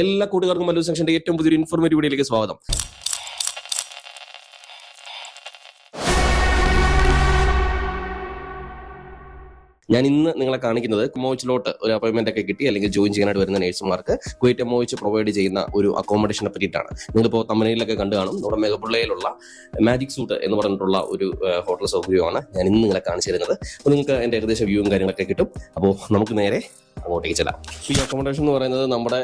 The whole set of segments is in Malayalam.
എല്ലാ കൂട്ടുകാർക്കും മല്ലു സെക്ഷന്റെ ഏറ്റവും പുതിയൊരു ഇൻഫോർമേറ്റീവ് വീഡിയോയിലേക്ക് സ്വാഗതം. ഞാൻ ഇന്ന് നിങ്ങളെ കാണിക്കുന്നത് കുമോച്ചിലോട്ട് ഒരു അപ്പോയിന്റ്മെന്റ് ഒക്കെ കിട്ടി അല്ലെങ്കിൽ ജോയിൻ ചെയ്യാനായിട്ട് വരുന്ന നേഴ്സുമാർക്ക് കുവൈറ്റ് മോയിച്ച് പ്രൊവൈഡ് ചെയ്യുന്ന ഒരു അക്കോമഡേഷനെ പറ്റിയിട്ടാണ്. നിങ്ങളിപ്പോൾ തമിഴ്നാട്ടിലൊക്കെ കണ്ടു കാണും. നമ്മുടെ മെഗപ്പുള്ളയിലുള്ള മാജിക് സൂട്ട് എന്ന് പറഞ്ഞിട്ടുള്ള ഒരു ഹോട്ടൽ സൗകര്യമാണ് ഞാൻ ഇന്ന് നിങ്ങളെ കാണിച്ചു തരുന്നത്. നിങ്ങൾക്ക് എന്റെ ഏകദേശം വ്യൂവും കാര്യങ്ങളൊക്കെ കിട്ടും. അപ്പോൾ നമുക്ക് നേരെ അങ്ങോട്ടേക്ക് ചെല്ലാം ഈ അക്കോമഡേഷൻ എന്ന് പറയുന്നത് നമ്മുടെ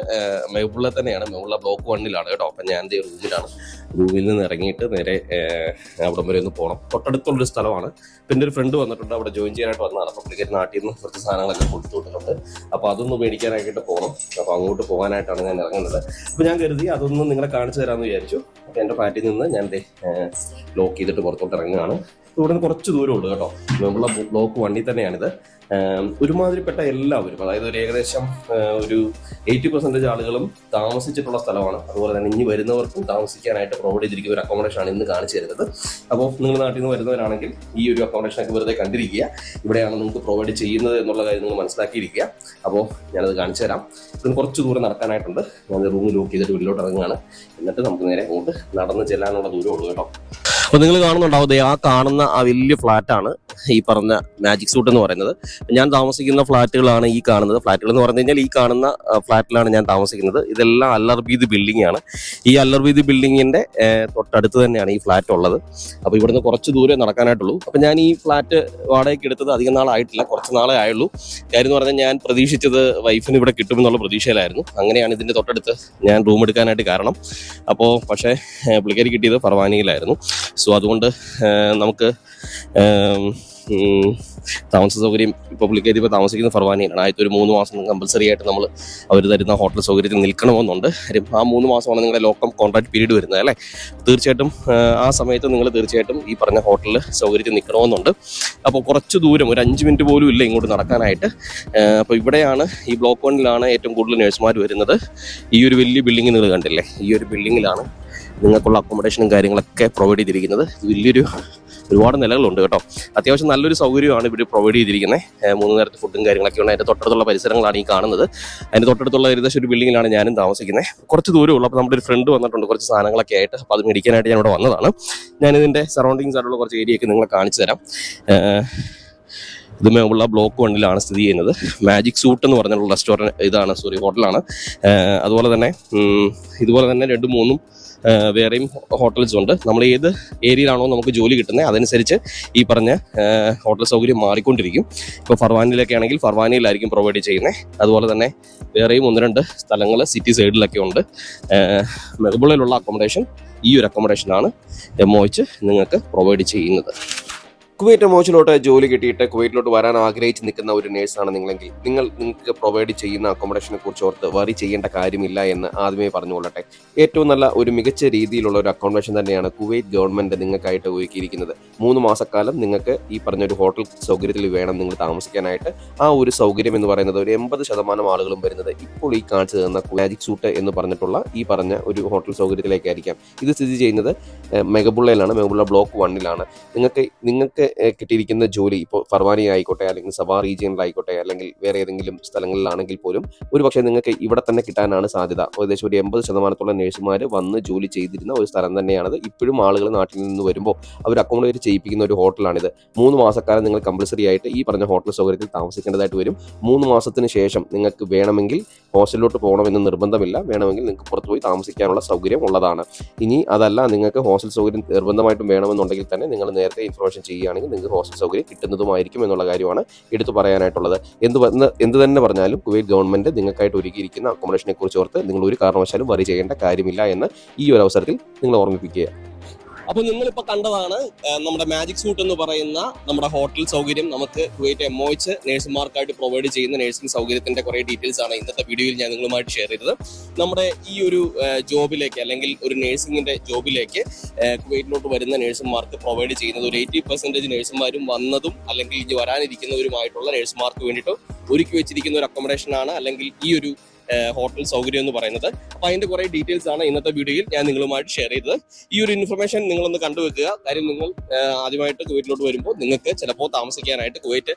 മേഘപ്പിള്ള തന്നെയാണ്. മേഘപ്പിള്ള ബ്ലോക്ക് വണ്ണിലാണ് കേട്ടോ. അപ്പം ഞാൻ ദേ റൂമിലാണ്. റൂമിൽ നിന്ന് ഇറങ്ങിയിട്ട് നേരെ അവിടെ വരെ ഒന്ന് പോകണം തൊട്ടടുത്തുള്ളൊരു സ്ഥലമാണ്. പിന്നെ ഒരു ഫ്രണ്ട് വന്നിട്ടുണ്ട്. അവിടെ ജോയിൻ ചെയ്യാനായിട്ട് വന്നതാണ്. അപ്പം പുള്ളിക്കാരി നാട്ടിൽ നിന്ന് കുറച്ച് സാധനങ്ങളൊക്കെ കൊടുത്തു വിട്ടിട്ടുണ്ട്. അപ്പോൾ അതൊന്ന് മേടിക്കാനായിട്ട് പോകണം അപ്പോൾ അങ്ങോട്ട് പോകാനായിട്ടാണ് ഞാൻ ഇറങ്ങുന്നത്. അപ്പോൾ ഞാൻ കരുതി അതൊന്ന് നിങ്ങളെ കാണിച്ചു തരാമെന്ന് വിചാരിച്ചു. അപ്പോൾ എന്റെ ഫ്ലാറ്റിൽ നിന്ന് ഞാൻ ലോക്ക് ചെയ്തിട്ട് പുറത്തോട്ട് ഇറങ്ങുകയാണ്. ഇവിടെ നിന്ന് കുറച്ച് ദൂരമുള്ളൂ കേട്ടോ. നമ്മളെ ബ്ലോക്ക് വണ്ടി തന്നെയാണിത്. ഒരുമാതിരിപ്പെട്ട എല്ലാവരും അതായത് ഒരു ഏകദേശം ഒരു എയ്റ്റി പെർസെന്റേജ് ആളുകളും താമസിച്ചിട്ടുള്ള സ്ഥലമാണ്. അതുപോലെ തന്നെ ഇനി വരുന്നവർക്കും താമസിക്കാനായിട്ട് പ്രൊവൈഡ് ചെയ്തിരിക്കുന്ന ഒരു അക്കോമഡേഷൻ ആണ് ഇന്ന് കാണിച്ചു തരുന്നത്. അപ്പോൾ നിങ്ങൾ നാട്ടിൽ നിന്ന് വരുന്നവരാണെങ്കിൽ ഈ ഒരു അക്കോമഡേഷൻ ഒക്കെ വെറുതെ കണ്ടിരിക്കുക. ഇവിടെയാണ് നിങ്ങൾക്ക് പ്രൊവൈഡ് ചെയ്യുന്നത് എന്നുള്ള കാര്യം നിങ്ങൾ മനസ്സിലാക്കിയിരിക്കുക. അപ്പോൾ ഞാനത് കാണിച്ചു തരാം. ഇതിന് കുറച്ച് ദൂരം നടക്കാനായിട്ടുണ്ട്. ഞാൻ റൂം ലോക്ക് ചെയ്തിട്ട് ഉള്ളിലോട്ട് ഇറങ്ങുകയാണ്. എന്നിട്ട് നമുക്ക് നേരെ അങ്ങോട്ട് നടന്ന് ചെല്ലാനുള്ള ദൂരമുള്ളൂ കേട്ടോ. അപ്പോൾ നിങ്ങൾ കാണുന്നുണ്ടാവും ആ കാണുന്ന ആ വലിയ ഫ്ലാറ്റാണ് ഈ പറഞ്ഞ മാജിക് സൂട്ട് എന്ന് പറയുന്നത്. ഞാൻ താമസിക്കുന്ന ഫ്ലാറ്റുകളാണ് ഈ കാണുന്നത്. ഫ്ലാറ്റുകൾ എന്ന് പറഞ്ഞു കഴിഞ്ഞാൽ ഈ കാണുന്ന ഫ്ലാറ്റിലാണ് ഞാൻ താമസിക്കുന്നത്. ഇതെല്ലാം അല്ലർബീദ് ബിൽഡിംഗ് ആണ്. ഈ അല്ലർബീദ് ബിൽഡിങ്ങിന്റെ തൊട്ടടുത്ത് തന്നെയാണ് ഈ ഫ്ലാറ്റ് ഉള്ളത്. അപ്പോൾ ഇവിടുന്ന് കുറച്ച് ദൂരെ നടക്കാനായിട്ടുള്ളൂ. അപ്പോൾ ഞാൻ ഈ ഫ്ലാറ്റ് വാടകയ്ക്ക് എടുത്തത് അധികം നാളായിട്ടില്ല. കുറച്ച് നാളെ ആയുള്ളൂ. കാര്യം എന്ന് പറഞ്ഞാൽ ഞാൻ പ്രതീക്ഷിച്ചത് വൈഫിന് ഇവിടെ കിട്ടുമെന്നുള്ള പ്രതീക്ഷയിലായിരുന്നു. അങ്ങനെയാണ് ഇതിന്റെ തൊട്ടടുത്ത് ഞാൻ റൂം എടുക്കാനായിട്ട് കാരണം. അപ്പോൾ പക്ഷേ പുള്ളിക്കാരി കിട്ടിയത് ഫർവാനിയിലായിരുന്നു. സോ അതുകൊണ്ട് നമുക്ക് താമസ സൗകര്യം ഇപ്പോൾ പുള്ളിക്കാരി ഇപ്പോൾ താമസിക്കുന്ന ഫർവാനിയിലാണ് ആദ്യത്തെ ഒരു മൂന്ന് മാസം കമ്പൽസറി ആയിട്ട് നമ്മൾ അവർ തരുന്ന ഹോട്ടൽ സൗകര്യത്തിൽ നിൽക്കണമെന്നുണ്ട്. കാര്യം ആ മൂന്ന് മാസമാണ് നിങ്ങളുടെ ലോക്കം കോൺട്രാക്ട് പീരീഡ് വരുന്നത് അല്ലേ? തീർച്ചയായിട്ടും ആ സമയത്ത് നിങ്ങൾ തീർച്ചയായിട്ടും ഈ പറഞ്ഞ ഹോട്ടലിൽ സൗകര്യത്തിൽ നിൽക്കണമെന്നുണ്ട്. അപ്പോൾ കുറച്ച് ദൂരം ഒരു അഞ്ച് മിനിറ്റ് പോലും ഇല്ല ഇങ്ങോട്ട് നടക്കാനായിട്ട്. അപ്പോൾ ഇവിടെയാണ് ഈ ബ്ലോക്ക് വണ്ണിലാണ് ഏറ്റവും കൂടുതൽ നഴ്സുമാർ വരുന്നത്. ഈ ഒരു വലിയ ബിൽഡിംഗ് നിങ്ങൾ കണ്ടില്ലേ? ഈ ഒരു ബിൽഡിങ്ങിലാണ് നിങ്ങൾക്കുള്ള അക്കോമഡേഷനും കാര്യങ്ങളൊക്കെ പ്രൊവൈഡ് ചെയ്തിരിക്കുന്നത്. വലിയൊരു ഒരുപാട് നിലകളുണ്ട് കേട്ടോ. അത്യാവശ്യം നല്ലൊരു സൗകര്യമാണ് ഇവർ പ്രൊവൈഡ് ചെയ്തിരിക്കുന്നത് മൂന്ന് നേരത്തെ ഫുഡും കാര്യങ്ങളൊക്കെ ഉണ്ട് അതിന്റെ തൊട്ടടുത്തുള്ള പരിസരങ്ങളാണ് ഈ കാണുന്നത്. അതിന്റെ തൊട്ടടുത്തുള്ള ഏകദേശം ഒരു ബിൽഡിങ്ങിലാണ് ഞാനും താമസിക്കുന്നത് കുറച്ച് ദൂരമുള്ളൂ. അപ്പോൾ നമ്മുടെ ഒരു ഫ്രണ്ട് വന്നിട്ടുണ്ട് കുറച്ച് സാധനങ്ങളൊക്കെ ആയിട്ട്. അപ്പോൾ അത് മേടിക്കാനായിട്ട് ഞാൻ ഇവിടെ വന്നതാണ്. ഞാനിതിന്റെ സറൗണ്ടിങ്സ് ആയിട്ടുള്ള കുറച്ച് ഏരിയയൊക്കെ നിങ്ങളെ കാണിച്ചു തരാം. ഇത് മേമുള്ള ബ്ലോക്ക് വണ്ണിലാണ് സ്ഥിതി ചെയ്യുന്നത്. മാജിക് സൂട്ട് എന്ന് പറഞ്ഞിട്ടുള്ള റെസ്റ്റോറന്റ് ഇതാണ് സോറി ഹോട്ടലാണ് അതുപോലെ തന്നെ ഇതുപോലെ തന്നെ രണ്ടും മൂന്നും വേറെയും ഹോട്ടൽസ് ഉണ്ട്. നമ്മൾ ഏത് ഏരിയയിലാണോ നമുക്ക് ജോലി കിട്ടുന്നത് അതനുസരിച്ച് ഈ പറഞ്ഞ ഹോട്ടൽ സൗകര്യം മാറിക്കൊണ്ടിരിക്കും. ഇപ്പോൾ ഫർവാനിലൊക്കെ ആണെങ്കിൽ ഫർവാനിയിലായിരിക്കും പ്രൊവൈഡ് ചെയ്യുന്നത് അതുപോലെ തന്നെ വേറെയും ഒന്ന് രണ്ട് സ്ഥലങ്ങൾ സിറ്റി സൈഡിലൊക്കെ ഉണ്ട്. ഏഹ് അക്കോമഡേഷൻ ഈ ഒരു അക്കോമഡേഷനാണ് എംഒച്ച് നിങ്ങൾക്ക് പ്രൊവൈഡ് ചെയ്യുന്നത്. കുവൈറ്റ് മോച്ചിലോട്ട് ജോലി കിട്ടിയിട്ട് കുവൈറ്റിലോട്ട് വരാൻ ആഗ്രഹിച്ച് നിൽക്കുന്ന ഒരു നേഴ്സാണ് നിങ്ങളെങ്കിൽ നിങ്ങൾ നിങ്ങൾക്ക് പ്രൊവൈഡ് ചെയ്യുന്ന അക്കോമഡേഷനെ കുറിച്ച് ഓർത്ത് വറി ചെയ്യേണ്ട കാര്യമില്ല എന്ന് ആദ്യമേ പറഞ്ഞുകൊള്ളട്ടെ ഏറ്റവും നല്ല ഒരു മികച്ച രീതിയിലുള്ള ഒരു അക്കോമഡേഷൻ തന്നെയാണ് കുവൈറ്റ് ഗവൺമെന്റ് നിങ്ങൾക്കായിട്ട് ഒരുക്കിയിരിക്കുന്നത്. മൂന്ന് മാസക്കാലം നിങ്ങൾക്ക് ഈ പറഞ്ഞ ഒരു ഹോട്ടൽ സൗകര്യത്തിൽ വേണം നിങ്ങൾ താമസിക്കാനായിട്ട്. ആ ഒരു സൗകര്യം എന്ന് പറയുന്നത് ഒരു എൺപത് ശതമാനം ആളുകളും വരുന്നത് ഇപ്പോൾ ഈ കാണിച്ചു തന്ന മാജിക് സൂട്ട് എന്ന് പറഞ്ഞിട്ടുള്ള ഈ പറഞ്ഞ ഒരു ഹോട്ടൽ സൗകര്യത്തിലേക്കായിരിക്കാം. ഇത് സ്ഥിതി ചെയ്യുന്നത് മെഗബുള്ളയിലാണ് മെഗബുള്ള ബ്ലോക്ക് വണ്ണിലാണ് നിങ്ങൾക്ക് നിങ്ങൾക്ക് കിട്ടിയിരിക്കുന്ന ജോലി ഇപ്പോൾ ഫർവാനി ആയിക്കോട്ടെ അല്ലെങ്കിൽ സവാ റീജിയനിലായിക്കോട്ടെ അല്ലെങ്കിൽ വേറെ ഏതെങ്കിലും സ്ഥലങ്ങളിലാണെങ്കിൽ പോലും ഒരു പക്ഷേ നിങ്ങൾക്ക് ഇവിടെ തന്നെ കിട്ടാനാണ് സാധ്യത. ഏകദേശം ഒരു എൺപത് ശതമാനത്തോളം നേഴ്സുമാർ വന്ന് ജോലി ചെയ്തിരുന്ന ഒരു സ്ഥലം തന്നെയാണത്. ഇപ്പോഴും ആളുകൾ നാട്ടിൽ നിന്ന് വരുമ്പോൾ അവർ അക്കോമഡേറ്റ് ചെയ്യിപ്പിക്കുന്ന ഒരു ഹോട്ടലാണിത്. മൂന്ന് മാസക്കാലം നിങ്ങൾ കമ്പൽസറി ആയിട്ട് ഈ പറഞ്ഞ ഹോട്ടൽ സൗകര്യത്തിൽ താമസിക്കേണ്ടതായിട്ട് വരും. മൂന്ന് മാസത്തിന് ശേഷം നിങ്ങൾക്ക് വേണമെങ്കിൽ ഹോസ്റ്റലിലോട്ട് പോകണമെന്ന് നിർബന്ധമില്ല. വേണമെങ്കിൽ നിങ്ങൾക്ക് പുറത്ത് പോയി താമസിക്കാനുള്ള സൗകര്യം ഉള്ളതാണ്. ഇനി അതല്ല നിങ്ങൾക്ക് ഹോസ്റ്റൽ സൗകര്യം നിർബന്ധമായിട്ടും വേണമെന്നുണ്ടെങ്കിൽ തന്നെ നിങ്ങൾ നേരത്തെ ഇൻഫർമേഷൻ ചെയ്യുകയാണെങ്കിൽ നിങ്ങൾക്ക് ഹോസ്റ്റൽ സൗകര്യം കിട്ടുന്നതുമായിരിക്കും എന്നുള്ള കാര്യമാണ് എടുത്തു പറയാനായിട്ടുള്ളത്. എന്ത് എന്ത് തന്നെ പറഞ്ഞാലും കുവൈറ്റ് ഗവൺമെന്റ് നിങ്ങൾക്കായിട്ട് ഒരുക്കിയിരിക്കുന്ന അക്കോമഡേഷനെ കുറിച്ച് ഓർത്ത് നിങ്ങൾ ഒരു കാരണവശാലും വറി ചെയ്യേണ്ട കാര്യമില്ല എന്ന് ഈ ഒരു അവസരത്തിൽ നിങ്ങൾ ഓർമ്മിപ്പിക്കുക. അപ്പൊ നിങ്ങളിപ്പോ കണ്ടതാണ് നമ്മുടെ മാജിക് സൂട്ട് എന്ന് പറയുന്ന നമ്മുടെ ഹോട്ടൽ സൗകര്യം നമുക്ക് കുവൈറ്റ് എം ഒച്ച് നേഴ്സുമാർക്കായിട്ട് പ്രൊവൈഡ് ചെയ്യുന്ന നേഴ്സിംഗ് സൗകര്യത്തിന്റെ കുറെ ഡീറ്റെയിൽസ് ആണ് ഇന്നത്തെ വീഡിയോയിൽ ഞാൻ നിങ്ങളുമായിട്ട് ഷെയർ ചെയ്തത്. നമ്മുടെ ഈ ഒരു ജോബിലേക്ക് അല്ലെങ്കിൽ ഒരു നേഴ്സിംഗിന്റെ ജോബിലേക്ക് കുവൈറ്റിലോട്ട് വരുന്ന നേഴ്സുമാർക്ക് പ്രൊവൈഡ് ചെയ്യുന്നത് ഒരു എയ്റ്റി പെർസെന്റേജ് നേഴ്സുമാരും വന്നതും അല്ലെങ്കിൽ ഇനി വരാനിരിക്കുന്നവരുമായിട്ടുള്ള നേഴ്സുമാർക്ക് വേണ്ടിയിട്ട് ഒരുക്കി വെച്ചിരിക്കുന്ന ഒരു അക്കോമഡേഷൻ ആണ്. അല്ലെങ്കിൽ ഈ ഒരു ഹോട്ടൽ സൗകര്യം എന്ന് പറയുന്നത്. അപ്പൊ അതിന്റെ കുറെ ഡീറ്റെയിൽസ് ആണ് ഇന്നത്തെ വീഡിയോയിൽ ഞാൻ നിങ്ങളുമായിട്ട് ഷെയർ ചെയ്തത്. ഈ ഒരു ഇൻഫർമേഷൻ നിങ്ങളൊന്ന് കണ്ടുവെക്കുക. കാര്യം നിങ്ങൾ ആദ്യമായിട്ട് കുവൈറ്റിലോട്ട് വരുമ്പോൾ നിങ്ങൾക്ക് ചിലപ്പോൾ താമസിക്കാനായിട്ട് കുവൈറ്റ്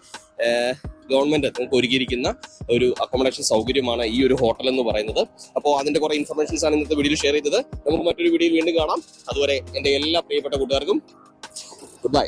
ഗവൺമെന്റ് നിങ്ങൾക്ക് ഒരുക്കിയിരിക്കുന്ന ഒരു അക്കോമഡേഷൻ സൗകര്യമാണ് ഈ ഒരു ഹോട്ടൽ എന്ന് പറയുന്നത്. അപ്പോൾ അതിന്റെ കുറെ ഇൻഫർമേഷൻസ് ആണ് ഇന്നത്തെ വീഡിയോയിൽ ഷെയർ ചെയ്തത്. നമുക്ക് മറ്റൊരു വീഡിയോയിൽ വീണ്ടും കാണാം. അതുവരെ എന്റെ എല്ലാ പ്രിയപ്പെട്ട കൂട്ടുകാർക്കും ഗുഡ് ബൈ